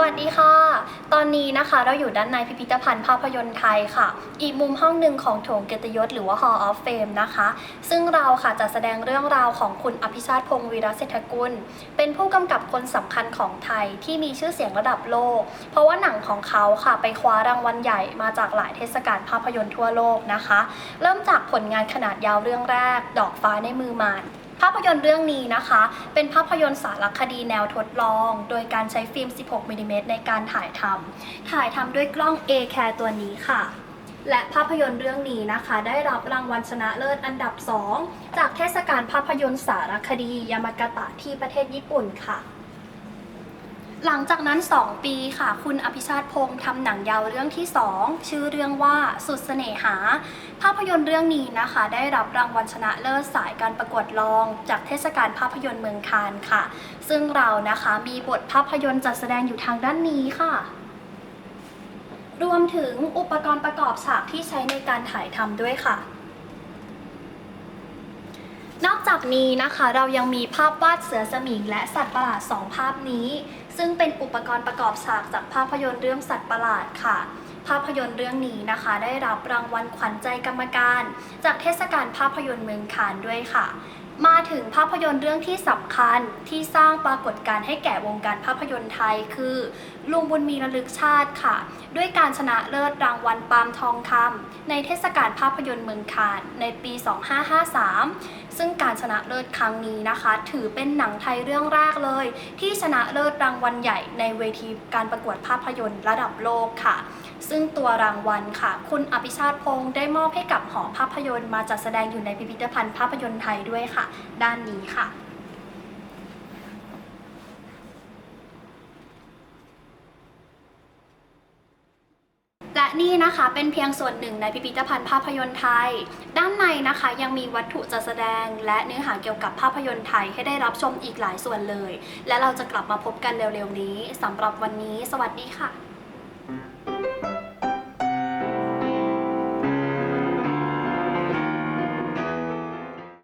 สวัสดีค่ะ ตอนนี้นะคะเราอยู่ด้านในพิพิธภัณฑ์ภาพยนตร์ไทยค่ะ อีกมุมห้องหนึ่งของโถงเกียรติยศหรือว่า Hall of Fame นะคะ ซึ่งเราค่ะจะแสดงเรื่องราวของคุณอภิชาติพงศ์วีรเศรษฐกุล เป็นผู้กำกับคนสำคัญของไทยที่มีชื่อเสียงระดับโลก เพราะว่าหนังของเขาค่ะไปคว้ารางวัลใหญ่มาจากหลายเทศกาลภาพยนตร์ทั่วโลกนะคะ เริ่มจากผลงานขนาดยาวเรื่องแรก ดอกฟ้าในมือมาร ภาพยนตร์เรื่องนี้นะคะ เป็นภาพยนตร์สารคดีแนวทดลอง โดยการใช้ฟิล์ม 16มิลลิเมตรในการถ่ายทำถ่ายทำด้วยกล้อง A c a r ตัวนี้ค่ะ และภาพยนตร์เรื่องนี้นะคะ ได้รับรางวัลชนะเลิศอันดับ 2 จากเทศกาลภาพยนตร์สารคดียามากาตะที่ประเทศญี่ปุ่นค่ะ หลังจากนั้น 2 ปีค่ะ คุณอภิชาติพงศ์ทำหนังยาวเรื่องที่ 2 ชื่อเรื่องว่าสุดเสน่หา ภาพยนตร์เรื่องนี้นะคะ ได้รับรางวัลชนะเลิศสายการประกวดรอง จากเทศกาลภาพยนตร์เมืองคานค่ะ ซึ่งเรานะคะมีบทภาพยนตร์จัดแสดงอยู่ทางด้านนี้ค่ะ รวมถึงอุปกรณ์ประกอบฉากที่ใช้ในการถ่ายทำด้วยค่ะ จากนี้นะคะเรายังมีภาพวาดเสือสมิงและสัตว์ประหลาดสองภาพนี้ ซึ่งเป็นอุปกรณ์ประกอบฉากจากภาพยนตร์เรื่องสัตว์ประหลาดค่ะ ภาพยนตร์เรื่องนี้นะคะ ได้รับรางวัลขวัญใจกรรมการ จากเทศกาลภาพยนตร์เมืองคานด้วยค่ะ มาถึงภาพยนตร์เรื่องที่สำคัญที่สร้างปรากฏการณ์ให้แก่วงการภาพยนตร์ไทย คือ ลุงบุญมีระลึกชาติค่ะ ด้วยการชนะเลิศรางวัลปาล์มทองคำในเทศกาลภาพยนตร์เมืองคานในปี 2553ซึ่งการชนะเลิศครั้งนี้นะคะ ถือเป็นหนังไทยเรื่องแรกเลย ที่ชนะเลิศรางวัลใหญ่ในเวทีการประกวดภาพยนตร์ระดับโลกค่ะ ซึ่งตัวรางวัลค่ะ คุณอภิชาติพงศ์ได้มอบให้กับหอภาพยนตร์มาจัดแสดงอยู่ในพิพิธภัณฑ์ภาพยนตร์ไทยด้วยค่ะ ด้านนี้ค่ะและนี่นะคะเป็นเพียงส่วนหนึ่งในพิพิธภัณฑ์ภาพยนตร์ไทย ด้านในนะคะยังมีวัตถุจัดแสดง และเนื้อหาเกี่ยวกับภาพยนตร์ไทยให้ได้รับชมอีกหลายส่วนเลย และเราจะกลับมาพบกันเร็วๆนี้สำหรับวันนี้ สวัสดีค่ะ